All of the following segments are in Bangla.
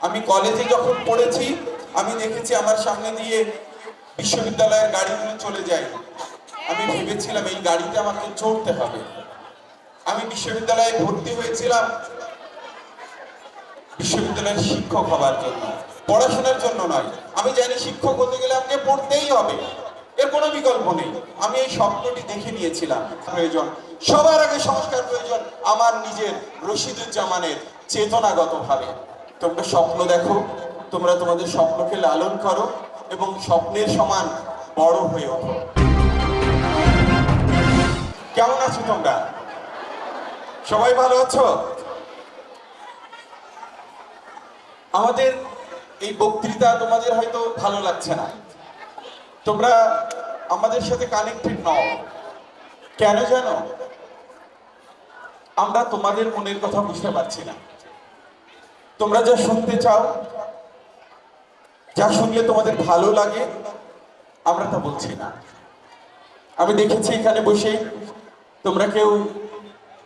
আমি কলেজে যখন পড়েছি, আমি দেখেছি আমার সামনে দিয়ে বিশ্ববিদ্যালয়ের গাড়িগুলো চলে যায় আমি ভেবেছিলাম এই গাড়িতে আমাকে চড়তে হবে। আমি বিশ্ববিদ্যালয়ে ভর্তি হয়েছিলাম বিশ্ববিদ্যালয়ের শিক্ষক হবার জন্য, পড়াশোনার জন্য নয়। আমি জানি শিক্ষক হতে গেলে আমাকে পড়তেই হবে। এর কোনো বিকল্প নেই। আমি এই স্বপ্নটি দেখে নিয়েছিলাম। প্রয়োজন, সবার আগে সংস্কার প্রয়োজন, আমার নিজের রশিদুজ্জামানের চেতনাগত ভাবে তোমরা স্বপ্ন দেখো, তোমরা তোমাদের স্বপ্নকে লালন করো এবং স্বপ্নের সমান বড় হয়ে ওঠো। কেমন আছো তোমরা? সবাই ভালো আছো? আমাদের এই বক্তৃতা তোমাদের হয়তো ভালো লাগছে না। তোমরা আমাদের সাথে কানেক্টেড নও। কেন জানো? আমরা তোমাদের মনের কথা বুঝতে পারছি না। তোমরা যা শুনতে চাও, যা শুনলে তোমাদের ভালো লাগে, আমরা তা বলছি না। আমি দেখেছি এখানে বসে তোমরা কেউ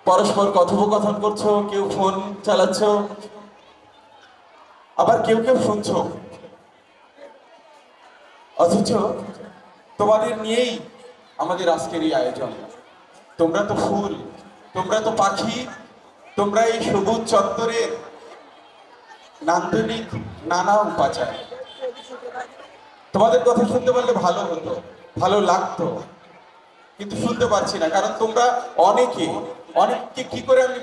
পরস্পর কথোপকথন করছ, কেউ ফোন চালাচ্ছ, আবার কেউ কেউ শুনছো। অথচ তোমাদের নিয়েই আমাদের আজকের এই আয়োজন। তোমরা তো ফুল, তোমরা তো পাখি, তোমরা এই সবুজ চত্বরের নান্দনিক নানা উপাচার। তোমাদের কথা শুনতে পারলে ভালো হতো, ভালো লাগতো, কিন্তু শুনতে পারছি না, কারণ তোমরা অনেকে, অনেককে কি করে আমি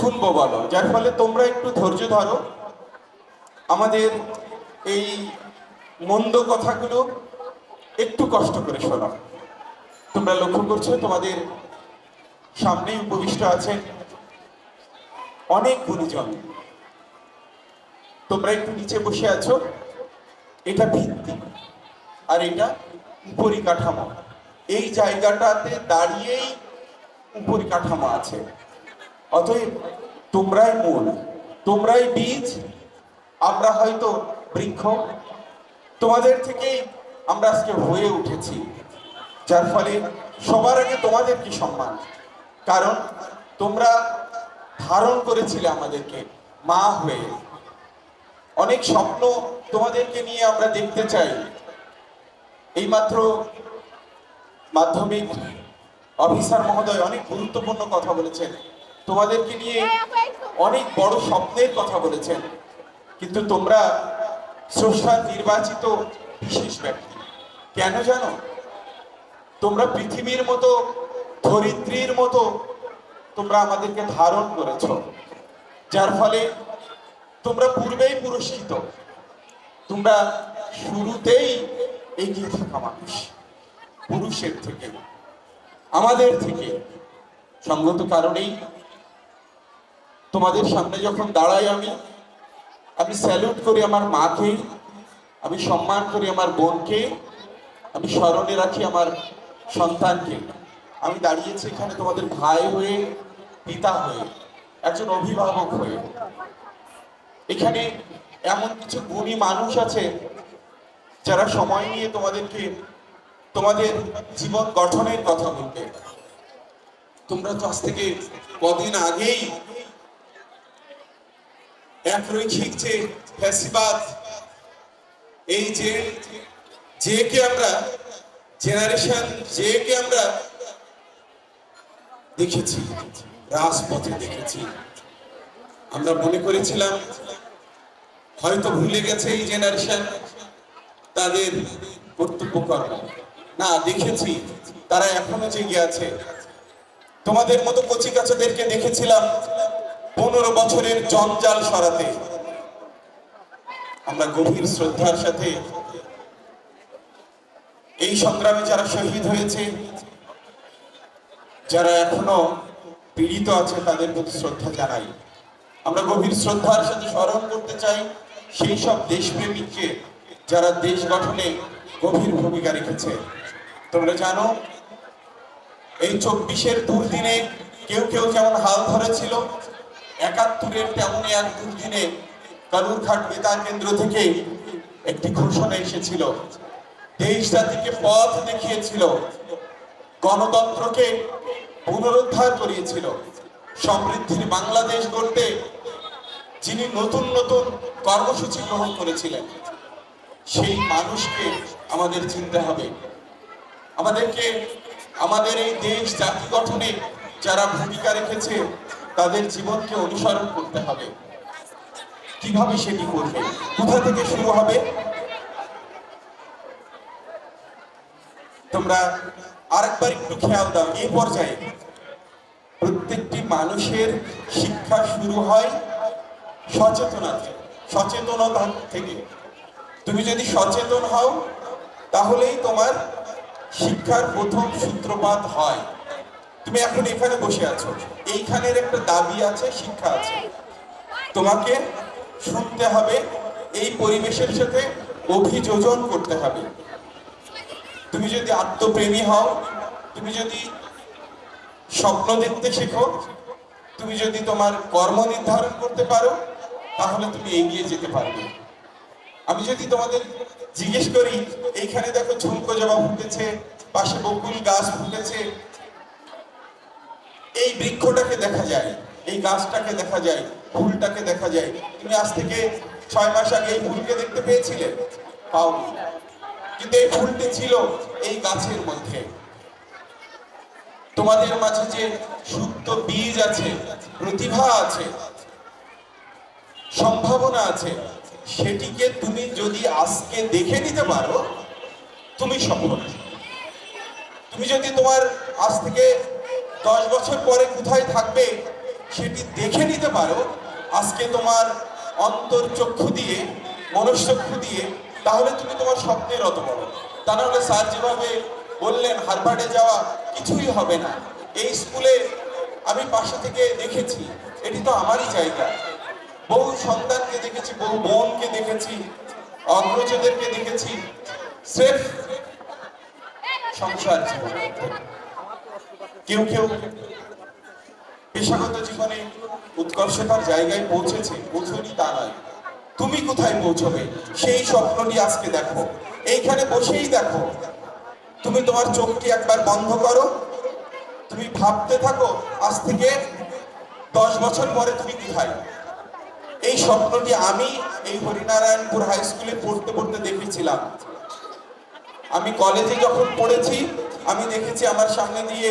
শুনব বলো? যার ফলে তোমরা একটু ধৈর্য ধরো। আমাদের এই মন্দ কথাগুলো একটু কষ্ট করে শোনো। তোমরা লক্ষ্য করছ, তোমাদের সামনেই উপবিষ্ট আছেন অনেক গুরুজন তোমরা একটু নিচে বসে আছো। এটা ভিত্তি আর এটা উপরিকাঠামো। এই জায়গাটাতে দাঁড়িয়েই উপরিকাঠামো আছে। অতএব তোমরাই মূল, তোমরাই বীজ, আমরা হয়তো বৃক্ষ। তোমাদের থেকেই আমরা আজকে হয়ে উঠেছি। যার ফলে সবার আগে তোমাদের কি সম্মান? কারণ তোমরা ধারণ করেছিলে আমাদেরকে মা হয়ে। অনেক স্বপ্ন তোমাদেরকে নিয়ে আমরা দেখতে চাই। এইমাত্র মাধ্যমিক অফিসার মহোদয় অনেক গুরুত্বপূর্ণ কথা বলেছেন। তোমাদেরকে নিয়ে অনেক বড় স্বপ্নের কথা বলেছেন। কিন্তু তোমরা স্রষ্টার নির্বাচিত বিশেষ ব্যক্তি। কেন জানো? তোমরা পৃথিবীর মতো ধরিত্রীর মতো তোমরা আমাদেরকে ধারণ করেছ। যার ফলে তোমরা পূর্বেই পুরস্কৃত তোমরা শুরুতেই এগিয়ে থাকা মানুষ। পুরুষের থেকে, আমাদের থেকে। সঙ্গত কারণেই তোমাদের সামনে যখন দাঁড়াই আমি আমি স্যালুট করি আমার মাকে, আমি সম্মান করি আমার বোনকে, আমি স্মরণে রাখি আমার সন্তানকে। আমি দাঁড়িয়েছি এখানে তোমাদের ভাই হয়ে, পিতা হয়ে, একজন অভিভাবক হয়ে। এখানে এমন কিছু গুণী মানুষ আছে যারা সময় নিয়ে তোমাদেরকে, তোমাদের জীবন গঠনের কথা বলবে। তোমরা তো আজ থেকে কদিন আগেই একরৈখিক যে ফ্যাসিবাদ, এই যে যে কে আমরা, জেনারেশন যে কে আমরা দেখেছি, রাজপথে দেখেছি। আমরা মনে করেছিলাম হয়তো ভুলে গেছে এই জেনারেশন তাদের কর্তব্য কর্ম। না, দেখেছি, তারা এখনও জেগে আছে। তোমাদের মতো কচি কাচাদেরকে দেখেছিলাম পনেরো বছরের জঞ্জাল সরাতে। আমরা গভীর শ্রদ্ধার সাথে এই সংগ্রামে যারা শহীদ হয়েছে, যারা এখনও পীড়িত আছে, তাদের প্রতি শ্রদ্ধা জানাই। আমরা গভীর শ্রদ্ধার সাথে স্মরণ করতে চাই। সেই সব দেশপ্রেমিককে যারা দেশ গঠনে গভীর ভূমিকা রেখেছে। তোমরা জানো, এই চব্বিশের দুর্দিনে কেউ কেউ যেমন হাল ধরেছিল, একাত্তরের তেমনই এক দুর্দিনে কালুরঘাট বেতার কেন্দ্র থেকে একটি ঘোষণা এসেছিল। দেশ জাতিকে পথ দেখিয়েছিল, গণতন্ত্রকে পুনরুদ্ধার করিয়েছিল। সমৃদ্ধির বাংলাদেশ গড়তে যিনি নতুন নতুন কর্মসূচি গ্রহণ করেছিলেন, সেই মানুষকে আমাদের চিনতে হবে। আমাদেরকে, আমাদের এই দেশ, জাতি গঠনে যারা ভূমিকা রেখেছে, তাদের জীবনকে অনুসরণ করতে হবে। কীভাবে সেটি করবে? কোথা থেকে শুরু হবে? তোমরা আরেকবার একটু খেয়াল দাও, এই পর্যায়ে প্রত্যেকটি মানুষের শিক্ষা শুরু হয় সচেতনতা সচেতনতা থেকে। তুমি যদি সচেতন হও, তাহলেই তোমার শিক্ষার প্রথম সূত্রপাত হয়। তুমি এখন এখানে বসে আছো। এইখানের একটা দাবি আছে, শিক্ষা আছে। তোমাকে শুনতে হবে, এই পরিবেশের সাথে অভিযোজন করতে হবে। তুমি যদি আত্মপ্রেমী হও, তুমি যদি স্বপ্ন দেখতে শেখো, তুমি যদি তোমার কর্ম নির্ধারণ করতে পারো তাহলে তুমি এগিয়ে যেতে পারবে। আমি যদি তোমাদের জিজ্ঞেস করি, এইখানে দেখো ঝুমকো জবা ফুটেছে, পাশে বকুল গাছ ফুটেছে। এই বৃক্ষটাকে দেখা যায়, এই গাছটাকে দেখা যায়, ফুলটাকে দেখা যায়। তুমি আজ থেকে ছয় মাস আগে এই ফুলকে দেখতে পেয়েছিলে? পাওনি। কিন্তু এই ফুলটি ছিল এই গাছের মধ্যে। তোমাদের মাঝে যে সুপ্ত বীজ আছে, প্রতিভা আছে সম্ভাবনা আছে। সেটিকে তুমি যদি আজকে দেখে নিতে পারো, তুমি সফল তুমি যদি তোমার আজ থেকে দশ বছর পরে কোথায় থাকবে, সেটি দেখে নিতে পারো। আজকে তোমার অন্তর্চক্ষু দিয়ে মনস্চক্ষু দিয়ে, তাহলে তুমি তোমার স্বপ্নের অত বড় তা নাহলে স্যার যেভাবে বললেন, হারভার্ডে যাওয়া কিছুই হবে না। এই স্কুলে আমি পাশে থেকে দেখেছি, এটি তো আমারই জায়গা। বহু সন্তানকে দেখেছি, বহু বোনকে দেখেছি, অগ্রজদেরকে দেখেছি। সংসার কেউ কেউ পেশাগত জীবনে উৎকর্ষতার জায়গায় পৌঁছেছে পৌঁছনি তা নয়। তুমি কোথায় পৌঁছবে? সেই স্বপ্নটি আজকে দেখো। এইখানে বসেই দেখো। তুমি তোমার চোখটি একবার বন্ধ করো। তুমি ভাবতে থাকো, আজ থেকে দশ বছর পরে তুমি কোথায়? এই স্বপ্নটি আমি এই হরিনারায়ণপুর হাই স্কুলে পড়তে পড়তে দেখেছিলাম। আমি কলেজে যখন পড়েছি, আমি দেখেছি আমার সামনে দিয়ে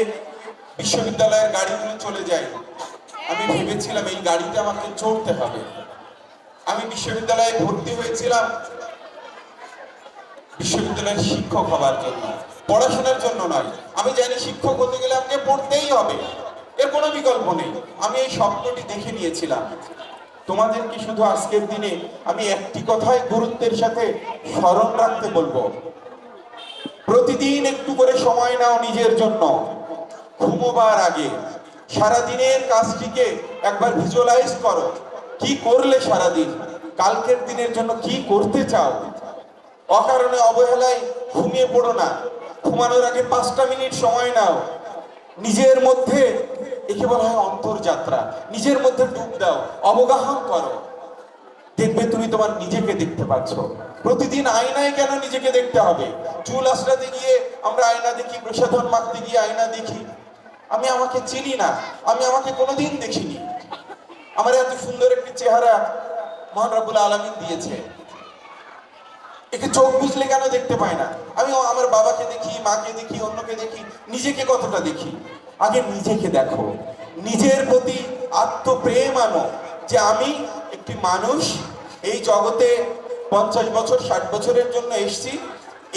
বিশ্ববিদ্যালয়ের গাড়িগুলো চলে যায়। আমি ভেবেছিলাম এই গাড়িতে আমাকে চড়তে হবে। আমি বিশ্ববিদ্যালয়ে ভর্তি হয়েছিলাম বিশ্ববিদ্যালয়ের শিক্ষক হবার জন্য। পড়াশোনার জন্য নয়। আমি জানি শিক্ষক হতে গেলে আমাকে পড়তেই হবে। এর কোনো বিকল্প নেই। আমি এই স্বপ্নটি দেখে নিয়েছিলাম। তোমাদেরকে শুধু আজকের দিনে আমি একটি কথাই গুরুত্বের সাথে স্মরণ রাখতে বলব? প্রতিদিন একটু করে সময় নাও নিজের জন্য। ঘুমোবার আগে। সারা দিনের কাজটিকে একবার ভিজুয়ালাইজ করো। কি করলে সারাদিন? কালকের দিনের জন্য কি করতে চাও? অকারণে অবহেলায় ঘুমিয়ে পড়ো না। ঘুমানোর আগে পাঁচটা মিনিট সময় নাও। নিজের মধ্যে একে বলা হয় অন্তর্যাত্রা। নিজের মধ্যে ডুব দাও, অবগাহন করো। দেখবে তুমি তোমার নিজেকে দেখতে পাচ্ছ। প্রতিদিন আয়নায় কেন নিজেকে দেখতে হবে? চুল আশ্রাতে গিয়ে আমরা আয়না দেখি প্রসাধন মাখতে গিয়ে আয়না দেখি। আমি আমাকে চিনি না, আমি আমাকে কোনোদিন দেখিনি। আমার এত সুন্দর একটি চেহারা মহান রাবুল আলমিন দিয়েছে। একে চোখ বুঝলে কেন দেখতে পাই না? আমি আমার বাবাকে দেখি, মাকে দেখি, অন্যকে দেখি, নিজেকে কতটা দেখি? আগে নিজেকে দেখো। নিজের প্রতি আত্মপ্রেম আনো যে আমি একটি মানুষ, এই জগতে পঞ্চাশ বছর, ষাট বছরের জন্য এসেছি,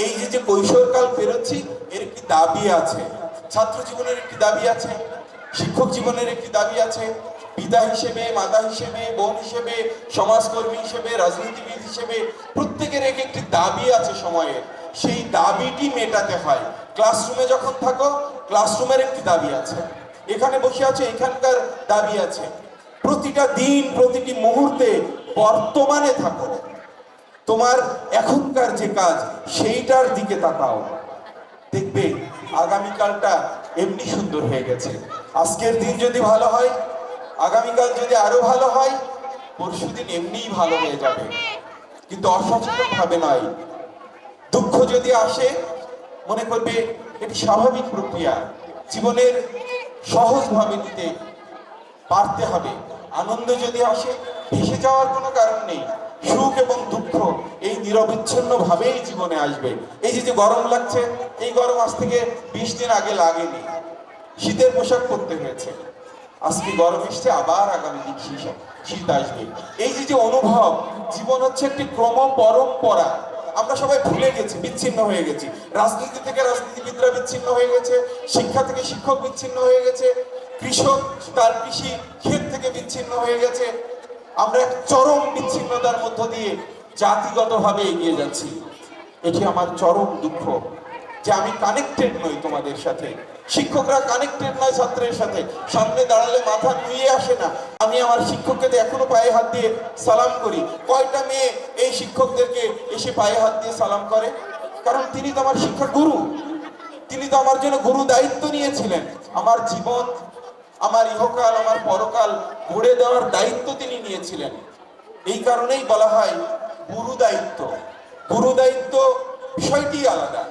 এই যে যে কৈশোরকাল পেরোচ্ছি, এর একটি দাবি আছে। ছাত্র জীবনের একটি দাবি আছে, শিক্ষক জীবনের একটি দাবি আছে। পিতা হিসেবে, মাতা হিসেবে, বোন হিসেবে, সমাজকর্মী হিসেবে, রাজনীতিবিদ হিসেবে প্রত্যেকের এক একটি দাবি আছে সময়ের। সেই দাবিটি মেটাতে হয়। ক্লাসরুমে যখন থাকো ক্লাসরুমের একটি দাবি আছে। এখানে বসে আছে, এখানকার দাবি আছে। প্রতিটা দিন, প্রতিটি মুহূর্তে বর্তমানে থাকো। তোমার এখনকার যে কাজ, সেইটার দিকে তাকাও। দেখবে, আগামীকালটা এমনি সুন্দর হয়ে গেছে। আজকের দিন যদি ভালো হয়, আগামীকাল যদি আরও ভালো হয় পরশু দিন এমনিই ভালো হয়ে যাবে। কিন্তু অসচেতন ভাবে নয়। দুঃখ যদি আসে মনে করবে এটি স্বাভাবিক প্রক্রিয়া। জীবনের সহজভাবে নিতে পারতে হবে। আনন্দ যদি আসে, ভেসে যাওয়ার কোনো কারণ নেই। সুখ এবং দুঃখ এই নিরবিচ্ছিন্ন ভাবেই জীবনে আসবে। এই যে যে গরম লাগছে, এই গরম আজ থেকে বিশ দিন আগে লাগেনি। শীতের পোশাক পরতে হয়েছে। আজকে গরম এসছে, আবার আগামী দিন শীত শীত আসবে। এই যে যে অনুভব, জীবন হচ্ছে একটি ক্রম পরম্পরা আমরা সবাই ভুলে গেছি, বিচ্ছিন্ন হয়ে গেছি। রাজনীতি থেকে রাজনীতিবিদরা বিচ্ছিন্ন হয়ে গেছে, শিক্ষা থেকে শিক্ষক বিচ্ছিন্ন হয়ে গেছে, কৃষক তার কৃষি ক্ষেত থেকে বিচ্ছিন্ন হয়ে গেছে। আমরা এক চরম বিচ্ছিন্নতার মধ্য দিয়ে জাতিগতভাবে এগিয়ে যাচ্ছি। এটি আমার চরম দুঃখ যে আমি কানেক্টেড নই তোমাদের সাথে। শিক্ষকরা কানেক্টেড নয় ছাত্রের সাথে। সামনে দাঁড়ালে মাথা নুয়ে আসে না। আমি আমার শিক্ষককে এখনও পায়ে হাত দিয়ে সালাম করি। কয়টা মেয়ে এই শিক্ষকদেরকে এসে পায়ে হাত দিয়ে সালাম করে? কারণ তিনি তো আমার শিক্ষা গুরু। তিনি তো আমার জন্য গুরু দায়িত্ব নিয়েছিলেন। আমার জীবন, আমার ইহকাল, আমার পরকাল গড়ে দেওয়ার দায়িত্ব তিনি নিয়েছিলেন। এই কারণেই বলা হয় গুরু দায়িত্ব। গুরু দায়িত্ব বিষয়টি আলাদা।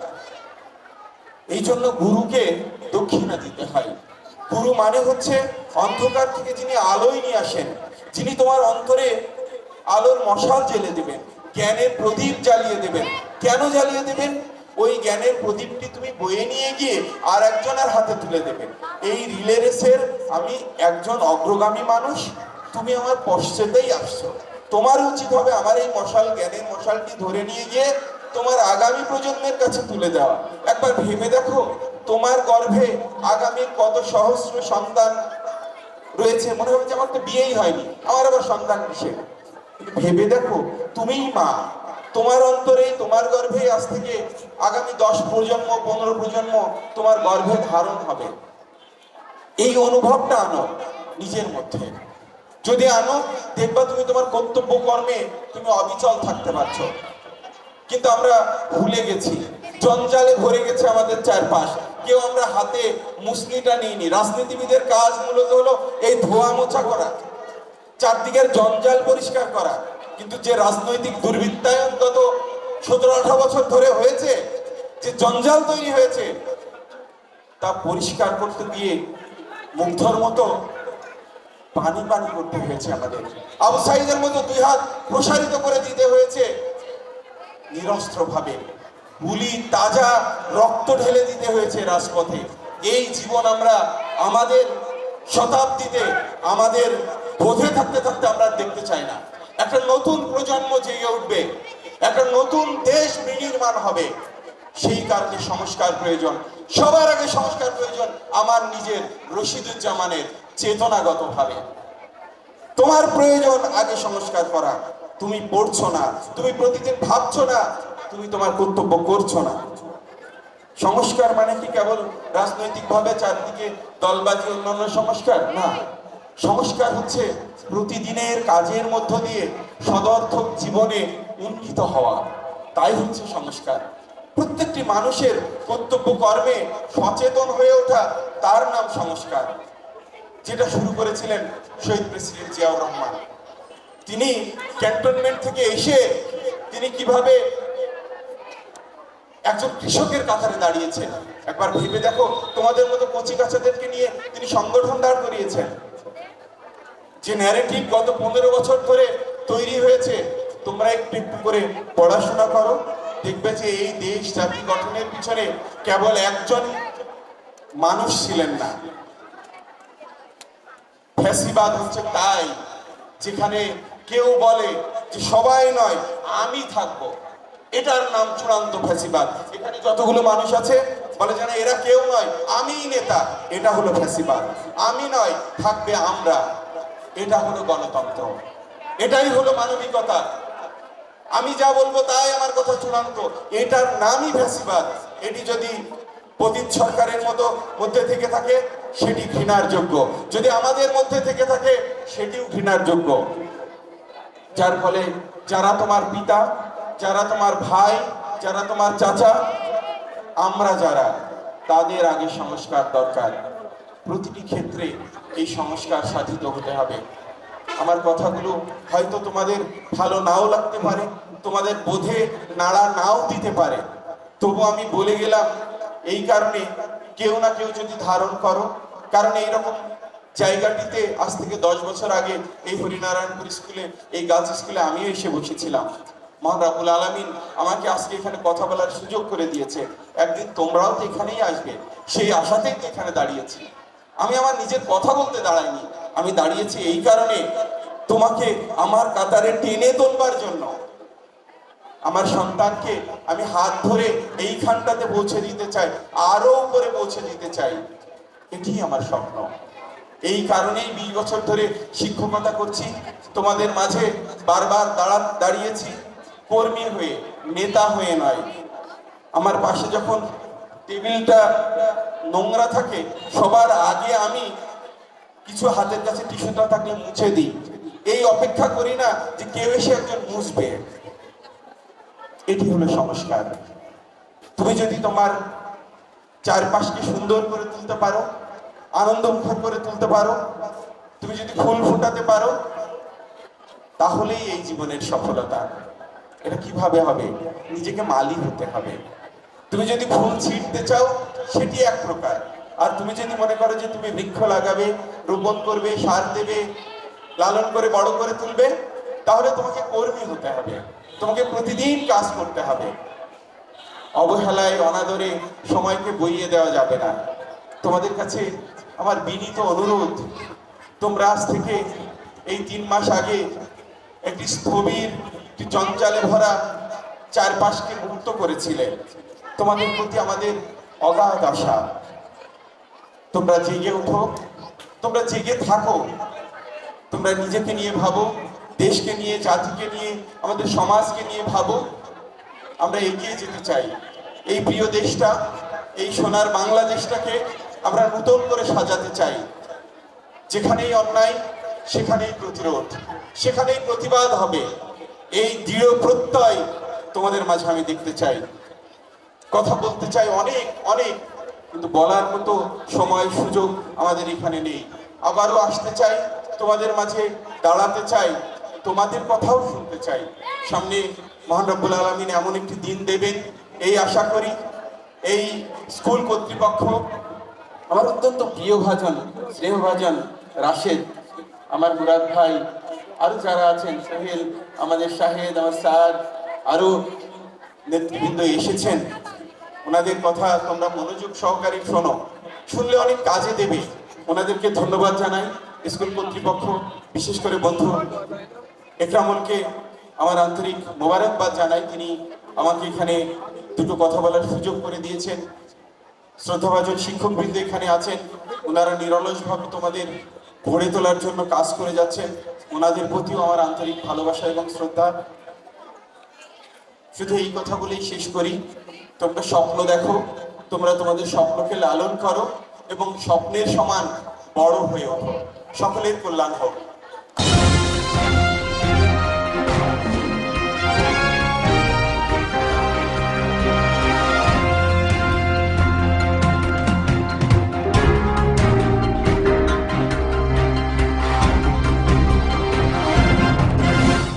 এই জন্য গুরুকে দক্ষিণা দিতে হয়। গুরু মানে হচ্ছে অন্ধকার থেকে যিনি আলোয় নিয়ে আসেন, যিনি তোমার অন্তরে আলোর মশাল জেলে দেবেন, জ্ঞানের প্রদীপ জ্বালিয়ে দেবেন। কেন জ্বালিয়ে দেবেন? ওই জ্ঞানের প্রদীপটি তুমি বয়ে নিয়ে গিয়ে আর একজনের হাতে তুলে দেবে এই রিলে রেসের আমি একজন অগ্রগামী মানুষ, তুমি আমার পশ্চাতেই আসছো। তোমার উচিত হবে আমার এই মশাল, জ্ঞানের মশালটি ধরে নিয়ে গিয়ে তোমার আগামী প্রজন্মের কাছে তুলে দেওয়া। একবার ভেবে দেখো তোমার গর্ভে আগামীর কত সহস্র সন্তান রয়েছে? মনে হবে যে আমার তো বিয়েই হয়নি, আমার আবার সন্তান কিন্তু ভেবে দেখো, তুমিই মা। তোমার অন্তরে তোমার গর্ভে আজ থেকে আগামী দশ প্রজন্ম, পনেরো প্রজন্ম তোমার গর্ভে ধারণ হবে। এই অনুভবটা আনো নিজের মধ্যে। যদি আনো, দেখবা তুমি তোমার কর্তব্য কর্মে তুমি অবিচল থাকতে পারছ। কিন্তু আমরা ভুলে গেছি। জঞ্জালে ভরে গেছে আমাদের চারপাশ। কেউ আমরা হাতে মুসলিটা নিইনি। রাজনীতিবিদের কাজ মূলত হলো এই ধোয়া মোছা করা, চারদিকের জঞ্জাল পরিষ্কার করা। কিন্তু যে রাজনৈতিক দুর্বৃত্তায়ন গত সতেরো আঠারো বছর ধরে হয়েছে, যে জঞ্জাল তৈরি হয়েছে, তা পরিষ্কার করতে গিয়ে মুগ্ধর মতো পানি পানি করতে হয়েছে আমাদের। আবু সাইদের মতো দুই হাত প্রসারিত করে দিতে হয়েছে নিরস্ত্র ভাবে গুলি তাজা রক্ত ঢেলে দিতে হয়েছে রাজপথে। এই জীবন আমরা আমাদের শতাব্দীতে, আমাদের বোধে থাকতে থাকতে আমরা দেখতে চাই না। একটা নতুন প্রজন্ম জেগে উঠবে, একটা নতুন দেশ বিনির্মাণ হবে। সেই কারণে সংস্কার প্রয়োজন। সবার আগে সংস্কার প্রয়োজন আমার নিজের রশিদুজ্জামানের চেতনাগতভাবে। তোমার প্রয়োজন আগে সংস্কার করা। তুমি পড়ছো না, তুমি প্রতিদিন ভাবছ না তুমি তোমার কর্তব্য করছ না। সংস্কার মানে কি কেবল রাজনৈতিক ভাবে চারদিকে দলবাজি অন্যান্য সংস্কার? না। সংস্কার হচ্ছে প্রতিদিনের কাজের মধ্য দিয়ে সদর্থক জীবনে উন্নীত হওয়া। তাই হচ্ছে সংস্কার। প্রত্যেকটি মানুষের কর্তব্য কর্মে সচেতন হয়ে ওঠা তার নাম সংস্কার। যেটা শুরু করেছিলেন শহীদ প্রেসিডেন্ট জিয়াউর রহমান। তিনি ক্যান্টনমেন্ট থেকে এসে তিনি কীভাবে একজন কৃষকের কাতারে দাঁড়িয়েছেন। একবার ভেবে দেখো, তোমাদের মতো কচি কাচাদেরকে নিয়ে তিনি সংগঠন দাঁড় করিয়েছেন। যে ন্যারেটিভ গত পনেরো বছর ধরে তৈরি হয়েছে, তোমরা একটু একটু করে পড়াশোনা করো। দেখবে যে এই দেশ জাতি গঠনের পিছনে কেবল একজন মানুষ ছিলেন না। ফ্যাসিবাদ হচ্ছে তাই, যেখানে কেউ বলে যে সবাই নয়, আমি থাকব। এটার নাম চূড়ান্ত ফ্যাসিবাদ। এখানে যতগুলো মানুষ আছে, বলে যেন এরা কেউ নয় আমিই নেতা, এটা হলো ফ্যাসিবাদ। আমি নয়, থাকবে আমরা, এটা হলো গণতন্ত্র। এটাই হলো মানবিকতা। আমি যা বলব তাই আমার কথা চূড়ান্ত। এটার নামই ফ্যাসিবাদ। এটি যদি পতিত সরকারের মতো মধ্যে থেকে থাকে, সেটি ঘৃণার যোগ্য। যদি আমাদের মধ্যে থেকে থাকে, সেটিও ঘৃণার যোগ্য। যার ফলে যারা তোমার পিতা যারা তোমার ভাই, যারা তোমার চাচা, আমরা যারা, তাদের আগে সংস্কার দরকার। প্রতিটি ক্ষেত্রে এই সংস্কার সাধিত হতে হবে। আমার কথাগুলো হয়তো তোমাদের ভালো নাও লাগতে পারে, তোমাদের বোধে নাড়া নাও দিতে পারে। তবু আমি বলে গেলাম, এই কারণে কেউ না কেউ যদি ধারণ করো, কারণ এইরকম জায়গাটিতে আজ থেকে দশ বছর আগে এই হরিনারায়ণপুর স্কুলে, এই গার্লস স্কুলে আমিও এসে বসেছিলাম। মহান আলমিন আমাকে আজকে এখানে কথা বলার সুযোগ করে দিয়েছে। একদিন তোমরাও তো এখানেই আসবে। সেই আশাতেই তো এখানে দাঁড়িয়েছি। আমি আমার নিজের কথা বলতে দাঁড়াইনি। আমি দাঁড়িয়েছি এই কারণে তোমাকে আমার কাতারে টেনে তোলবার জন্য। আমার সন্তানকে আমি হাত ধরে এইখানটাতে পৌঁছে দিতে চাই, আরও উপরে পৌঁছে দিতে চাই। এটি আমার স্বপ্ন। এই কারণেই বিশ বছর ধরে শিক্ষকতা করছি। তোমাদের মাঝে বারবার দাঁড়া দাঁড়িয়েছি। কর্মী হয়ে, নেতা হয়ে নয়। আমার পাশে যখন টেবিলটা নোংরা থাকে, সবার আগে আমি কিছু হাতের কাছে টিস্যুটা থাকলে মুছে দিই। এই অপেক্ষা করি না যে কেউ এসে একজন মুছবে। এটি হলো সংস্কার। তুমি যদি তোমার চারপাশকে সুন্দর করে তুলতে পারো আনন্দমুখর করে তুলতে পারো, তুমি যদি ফুল ফুটাতে পারো, তাহলেই এই জীবনের সফলতা। এটা কীভাবে হবে? নিজেকে মালি হতে হবে। তুমি যদি ফুল ছিঁড়তে চাও, সেটি এক প্রকার। আর তুমি যদি মনে করো যে তুমি বৃক্ষ লাগাবে, রোপণ করবে, সার দেবে, লালন করে, বড় করে তুলবে, তাহলে তোমাকে কর্মী হতে হবে। তোমাকে প্রতিদিন কাজ করতে হবে। অবহেলায়, অনাদরে সময়কে বইয়ে দেওয়া যাবে না। তোমাদের কাছে আমার বিনীত অনুরোধ, তোমরা আজ থেকে এই তিন মাস আগে একটি স্থবির একটি জঞ্জালে ভরা চারপাশকে মুক্ত করেছিলে, তোমাদের প্রতি আমাদের অগাধ আশা। তোমরা জেগে ওঠো, তোমরা জেগে থাকো, তোমরা নিজেকে নিয়ে ভাবো, দেশকে নিয়ে, জাতিকে নিয়ে, আমাদের সমাজকে নিয়ে ভাবো। আমরা এগিয়ে যেতে চাই। এই প্রিয় দেশটা, এই সোনার বাংলাদেশটাকে আমরা নতুন করে সাজাতে চাই। যেখানেই অন্যায়, সেখানেই প্রতিরোধ, সেখানেই প্রতিবাদ হবে। এই দৃঢ় প্রত্যয় তোমাদের মাঝে আমি দেখতে চাই। কথা বলতে চাই অনেক অনেক, কিন্তু বলার মতো সময়, সুযোগ আমাদের এখানে নেই। আবারও আসতে চাই, তোমাদের মাঝে দাঁড়াতে চাই, তোমাদের কথাও শুনতে চাই। সামনে মহান আলমিন এমন একটি দিন দেবেন, এই আশা করি, এই স্কুল কর্তৃপক্ষ, আমার অত্যন্ত প্রিয় ভাজন স্নেহভাজন রাশেদ, আমার মুরাদ ভাই আরও যারা আছেন, সোহেল, আমাদের শাহেদ, আমার স্যার, আরও নেতৃবৃন্দ এসেছেন। ওনাদের কথা তোমরা মনোযোগ সহকারে শোনো। শুনলে অনেক কাজে দেবে। ওনাদেরকে ধন্যবাদ জানাই। স্কুল কর্তৃপক্ষ, বিশেষ করে বন্ধু একরামুলকে আমার আন্তরিক মোবারকবাদ জানাই। তিনি আমাকে এখানে দুটো কথা বলার সুযোগ করে দিয়েছেন। শ্রদ্ধাভাজন শিক্ষকবৃন্দ এখানে আছেন। ওনারা নিরলসভাবে তোমাদের গড়ে তোলার জন্য কাজ করে যাচ্ছেন। ওনাদের প্রতিও আমার আন্তরিক ভালোবাসা এবং শ্রদ্ধা। শুধু এই কথাগুলি শেষ করি। তোমরা স্বপ্ন দেখো, তোমরা তোমাদের স্বপ্নকে লালন করো এবং স্বপ্নের সমান বড় হয়ে ওঠো। সকলের কল্যাণ হোক।